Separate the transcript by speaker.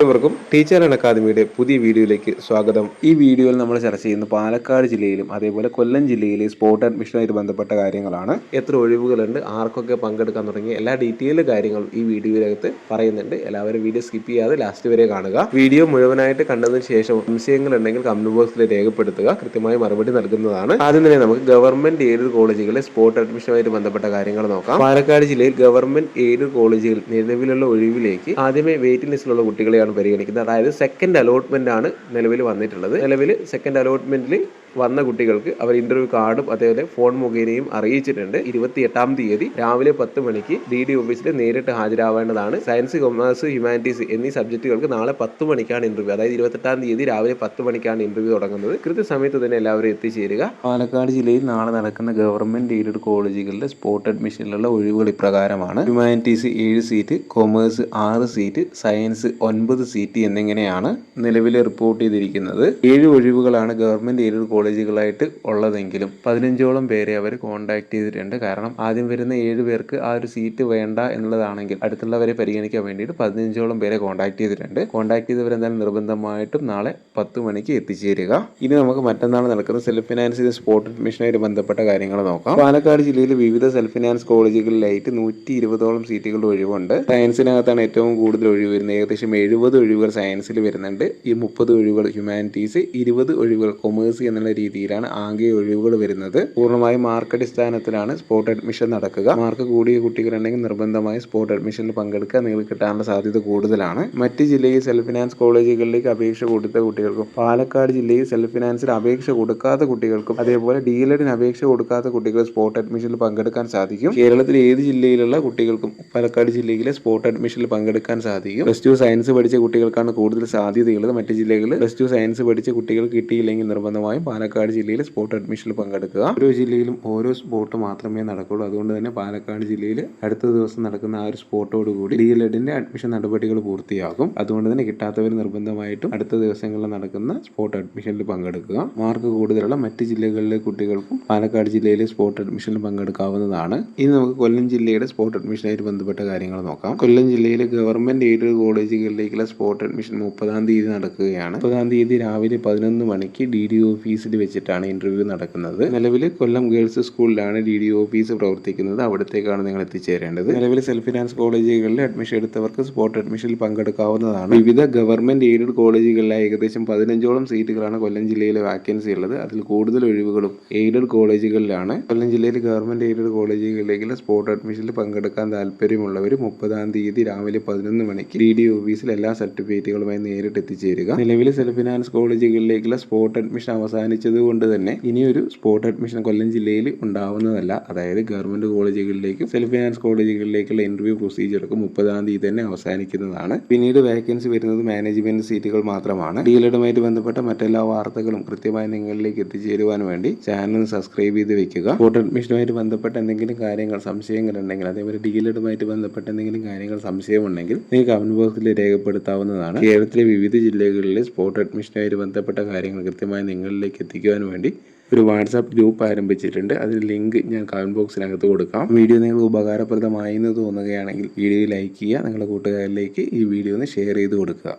Speaker 1: എല്ലാവർക്കും ടീച്ചർ അക്കാദമിയുടെ പുതിയ വീഡിയോയിലേക്ക് സ്വാഗതം. ഈ വീഡിയോയിൽ നമ്മൾ ചർച്ച ചെയ്യുന്ന പാലക്കാട് ജില്ലയിലും അതേപോലെ കൊല്ലം ജില്ലയിലെ സ്പോർട്സ് അഡ്മിഷനുമായിട്ട് ബന്ധപ്പെട്ട കാര്യങ്ങളാണ്. എത്ര ഒഴിവുകളുണ്ട് ആർക്കൊക്കെ പങ്കെടുക്കാൻ തുടങ്ങി എല്ലാ ഡീറ്റെയിൽ കാര്യങ്ങളും ഈ വീഡിയോയിലകത്ത് പറയുന്നുണ്ട്. എല്ലാവരും വീഡിയോ സ്കിപ്പ് ചെയ്യാതെ ലാസ്റ്റ് വരെ കാണുക. വീഡിയോ മുഴുവനായിട്ട് കണ്ടതിന് ശേഷം സംശയങ്ങൾ ഉണ്ടെങ്കിൽ കമന്റ് ബോക്സിൽ രേഖപ്പെടുത്തുക. കൃത്യമായി മറുപടി നൽകുന്നതാണ്. ആദ്യം തന്നെ നമുക്ക് ഗവൺമെന്റ് എയ്ഡഡ് കോളേജുകളിലെ സ്പോർട്സ് അഡ്മിഷനുമായിട്ട് ബന്ധപ്പെട്ട കാര്യങ്ങൾ നോക്കാം. പാലക്കാട് ജില്ലയിൽ ഗവൺമെന്റ് എയ്ഡഡ് കോളേജുകൾ നിലവിലുള്ള ഒഴിവിലേക്ക് ആദ്യമേ വെയിറ്റിംഗ് ലിസ്റ്റിലുള്ള കുട്ടികളെയാണ് പരിഗണിക്കുന്നത്. അതായത് സെക്കൻഡ് അലോട്ട്മെന്റ് ആണ് നിലവിൽ വന്നിട്ടുള്ളത്. നിലവിൽ സെക്കൻഡ് അലോട്ട്മെന്റിൽ വന്ന കുട്ടികൾക്ക് അവർ ഇന്റർവ്യൂ കാർഡും അതേപോലെ ഫോൺ മുഖേനയും അറിയിച്ചിട്ടുണ്ട്. ഇരുപത്തി എട്ടാം തീയതി രാവിലെ പത്ത് മണിക്ക് ഡി ഡി ഓഫീസിൽ നേരിട്ട് ഹാജരാവേണ്ടതാണ്. സയൻസ് കൊമേഴ്സ് ഹ്യൂമാനിറ്റീസ് എന്നീ സബ്ജക്റ്റുകൾക്ക് നാളെ പത്ത് മണിക്കാണ് ഇന്റർവ്യൂ അതായത് ഇരുപത്തെട്ടാം തീയതി രാവിലെ പത്ത് മണിക്കാണ് ഇന്റർവ്യൂ തുടങ്ങുന്നത്. കൃത്യസമയത്ത് തന്നെ എല്ലാവരും എത്തിച്ചേരുക. പാലക്കാട് ജില്ലയിൽ നാളെ നടക്കുന്ന ഗവൺമെന്റ് എയ്ഡഡ് കോളേജുകളിലെ സ്പോട്ട് അഡ്മിഷനിലുള്ള ഒഴിവുകൾ ഇപ്രകാരമാണ്. ഹ്യൂമാനിറ്റീസ് ഏഴ് സീറ്റ് കൊമേഴ്സ് ആറ് സീറ്റ് സയൻസ് ഒൻപത് സീറ്റ് എന്നിങ്ങനെയാണ് നിലവിൽ റിപ്പോർട്ട് ചെയ്തിരിക്കുന്നത്. ഏഴ് ഒഴിവുകളാണ് ഗവൺമെന്റ് എയ്ഡഡ് കോളേജുകളായിട്ട് ഉള്ളതെങ്കിലും പതിനഞ്ചോളം പേരെ അവർ കോൺടാക്ട് ചെയ്തിട്ടുണ്ട്. കാരണം ആദ്യം വരുന്ന ഏഴ് പേർക്ക് ആ ഒരു സീറ്റ് വേണ്ട എന്നുള്ളതാണെങ്കിൽ അടുത്തുള്ളവരെ പരിഗണിക്കാൻ വേണ്ടിയിട്ട് പതിനഞ്ചോളം പേരെ കോൺടാക്ട് ചെയ്തിട്ടുണ്ട്. കോൺടാക്ട് ചെയ്തവരെന്തായാലും നിർബന്ധമായിട്ടും നാളെ പത്ത് മണിക്ക് എത്തിച്ചേരുക. ഇനി നമുക്ക് മറ്റന്നാൾ നടക്കുന്ന സെൽഫ് ഫിനാൻസ് ചെയ്ത സ്പോർട്ട് അഡ്മിഷനായിട്ട് ബന്ധപ്പെട്ട കാര്യങ്ങൾ നോക്കാം. പാലക്കാട് ജില്ലയിൽ വിവിധ സെൽഫ് ഫിനാൻസ് കോളേജുകളിലായിട്ട് നൂറ്റി ഇരുപതോളം സീറ്റുകളുടെ ഒഴിവുണ്ട്. സയൻസിനകത്താണ് ഏറ്റവും കൂടുതൽ ഒഴിവ് വരുന്നത്. ഏകദേശം എഴുപത് ഒഴിവുകൾ സയൻസിൽ വരുന്നുണ്ട്. ഈ മുപ്പത് ഒഴിവുകൾ ഹ്യൂമാനിറ്റീസ് ഇരുപത് ഒഴിവുകൾ കൊമേഴ്സ് എന്നുള്ള രീതിയിലാണ് ആകെ ഒഴിവുകൾ വരുന്നത്. പൂർണമായും മാർക്ക് അടിസ്ഥാനത്തിലാണ് സ്പോട്ട് അഡ്മിഷൻ നടക്കുക. മാർക്ക് കൂടിയ കുട്ടികളുണ്ടെങ്കിൽ നിർബന്ധമായും സ്പോട്ട് അഡ്മിഷനിൽ പങ്കെടുക്കുക നിങ്ങൾക്ക് കിട്ടാനുള്ള സാധ്യത കൂടുതലാണ്. മറ്റ് ജില്ലയിൽ സെൽഫ് ഫിനാൻസ് കോളേജുകളിലേക്ക് അപേക്ഷ കൊടുത്ത കുട്ടികൾക്കും പാലക്കാട് ജില്ലയിൽ സെൽഫ് ഫിനാൻസിൽ അപേക്ഷ കൊടുക്കാത്ത കുട്ടികൾക്കും അതേപോലെ ഡി എൽഡിന് അപേക്ഷ കൊടുക്കാത്ത കുട്ടികൾ സ്പോട്ട് അഡ്മിഷനിൽ പങ്കെടുക്കാൻ സാധിക്കും. കേരളത്തിലെ ഏത് ജില്ലയിലുള്ള കുട്ടികൾക്കും പാലക്കാട് ജില്ലയിലെ സ്പോട്ട് അഡ്മിഷനിൽ പങ്കെടുക്കാൻ സാധിക്കും. പ്ലസ് ടു സയൻസ് പഠിച്ച കുട്ടികൾക്കാണ് കൂടുതൽ സാധ്യതയുള്ളത്. മറ്റ് ജില്ലകളിൽ പ്ലസ് ടു സയൻസ് പഠിച്ച കുട്ടികൾ കിട്ടിയില്ലെങ്കിൽ നിർബന്ധമായും പാലക്കാട് ജില്ലയിൽ സ്പോട്ട് അഡ്മിഷനിൽ പങ്കെടുക്കുക. ഓരോ ജില്ലയിലും ഓരോ സ്പോട്ട് മാത്രമേ നടക്കുള്ളൂ. അതുകൊണ്ട് തന്നെ പാലക്കാട് ജില്ലയിൽ അടുത്ത ദിവസം നടക്കുന്ന ആ ഒരു സ്പോർട്ടോട് കൂടി ഡി എൽ എഡിന്റെ അഡ്മിഷൻ നടപടികൾ പൂർത്തിയാകും. അതുകൊണ്ട് തന്നെ കിട്ടാത്തവർ നിർബന്ധമായിട്ടും അടുത്ത ദിവസങ്ങളിൽ നടക്കുന്ന സ്പോട്ട് അഡ്മിഷനിൽ പങ്കെടുക്കുക. മാർക്ക് കൂടുതലുള്ള മറ്റ് ജില്ലകളിലെ കുട്ടികൾക്കും പാലക്കാട് ജില്ലയിലെ സ്പോട്ട് അഡ്മിഷനിൽ പങ്കെടുക്കാവുന്നതാണ്. ഇനി നമുക്ക് കൊല്ലം ജില്ലയുടെ സ്പോട്ട് അഡ്മിഷനായിട്ട് ബന്ധപ്പെട്ട കാര്യങ്ങൾ നോക്കാം. കൊല്ലം ജില്ലയിലെ ഗവൺമെന്റ് എയ്ഡഡ് കോളേജുകളിലേക്കുള്ള സ്പോട്ട് അഡ്മിഷൻ മുപ്പതാം തീയതി നടക്കുകയാണ്. മുപ്പതാം തീയതി രാവിലെ പതിനൊന്ന് മണിക്ക് ഡി ഡി ഓഫീസിൽ വെച്ചിട്ടാണ് ഇന്റർവ്യൂ നടക്കുന്നത്. നിലവിൽ കൊല്ലം ഗേൾസ് സ്കൂളിലാണ് ഡി ഡി ഓഫീസ് പ്രവർത്തിക്കുന്നത്. അവിടത്തേക്കാണ് നിങ്ങൾ എത്തിച്ചേരേണ്ടത്. നിലവിൽ സെൽഫ് ഫിനാൻസ് കോളേജുകളിൽ അഡ്മിഷൻ എടുത്തവർക്ക് സ്പോട്ട് അഡ്മിഷനിൽ പങ്കെടുക്കാവുന്നതാണ്. വിവിധ ഗവൺമെന്റ് എയ്ഡഡ് കോളേജുകളിലായി ഏകദേശം പതിനഞ്ചോളം സീറ്റുകളാണ് കൊല്ലം ജില്ലയിലെ വാക്കൻസി ഉള്ളത്. അതിൽ കൂടുതൽ ഒഴിവുകളും എയ്ഡഡ് കോളേജുകളിലാണ് കൊല്ലം ജില്ലയിൽ ഗവൺമെന്റ് എയ്ഡഡ് കോളേജുകളിലേക്ക് സ്പോട്ട് അഡ്മിഷനിൽ പങ്കെടുക്കാൻ താല്പര്യമുള്ളവർ മുപ്പതാം തീയതി രാവിലെ പതിനൊന്ന് മണിക്ക് ഡി ഡി ഓഫീസിൽ എല്ലാ സർട്ടിഫിക്കറ്റുകളുമായി നേരിട്ട് എത്തിച്ചേരുക. നിലവിൽ സെൽഫ് ഫിനാൻസ് കോളേജുകളിലേക്കുള്ള സ്പോട്ട് അഡ്മിഷൻ അവസാനിച്ചത് കൊണ്ട് തന്നെ ഇനിയൊരു സ്പോട്ട് അഡ്മിഷൻ കൊല്ലം ജില്ലയിൽ ഉണ്ടാവുന്നതല്ല. അതായത് ഗവൺമെന്റ് കോളേജുകളിലേക്കും സെൽഫ് ഫിനാൻസ് കോളേജുകളിലേക്കുള്ള ഇന്റർവ്യൂ പ്രൊസീജിയർക്ക് മുപ്പതാം തീയതി തന്നെ അവസാനിക്കുന്നതാണ്. പിന്നീട് വേക്കൻസി വരുന്നത് മാനേജ്മെന്റ് സീറ്റുകൾ മാത്രമാണ്. ഡീലറുമായിട്ട് ബന്ധപ്പെട്ട മറ്റെല്ലാ വാർത്തകളും കൃത്യമായി നിങ്ങളിലേക്ക് എത്തിച്ചേരുവാൻ വേണ്ടി ചാനൽ സബ്സ്ക്രൈബ് ചെയ്ത് വെക്കുക. സ്പോട്ട് അഡ്മിഷനുമായിട്ട് ബന്ധപ്പെട്ട എന്തെങ്കിലും കാര്യങ്ങൾ സംശയങ്ങൾ ഉണ്ടെങ്കിൽ അതേപോലെ ഡീലറുമായിട്ട് ബന്ധപ്പെട്ട എന്തെങ്കിലും കാര്യങ്ങൾ സംശയമുണ്ടെങ്കിൽ നിങ്ങൾക്ക് കമന്റ് ബോക്സിൽ രേഖപ്പെടുത്താവുന്നതാണ്. കേരളത്തിലെ വിവിധ ജില്ലകളിലെ സ്പോട്ട് അഡ്മിഷനുമായിട്ട് ബന്ധപ്പെട്ട കാര്യങ്ങൾ കൃത്യമായി നിങ്ങളിലേക്ക് എത്തിക്കുവാൻ വേണ്ടി ഒരു വാട്സാപ്പ് ഗ്രൂപ്പ് ആരംഭിച്ചിട്ടുണ്ട്. അതിൽ ലിങ്ക് ഞാൻ കമന്റ് ബോക്സിനകത്ത് കൊടുക്കാം. വീഡിയോ നിങ്ങൾക്ക് ഉപകാരപ്രദമായി എന്ന് തോന്നുകയാണെങ്കിൽ വീഡിയോ ലൈക്ക് ചെയ്യുക. നിങ്ങളുടെ കൂട്ടുകാരിലേക്ക് ഈ വീഡിയോ ഒന്ന് ഷെയർ ചെയ്ത് കൊടുക്കുക.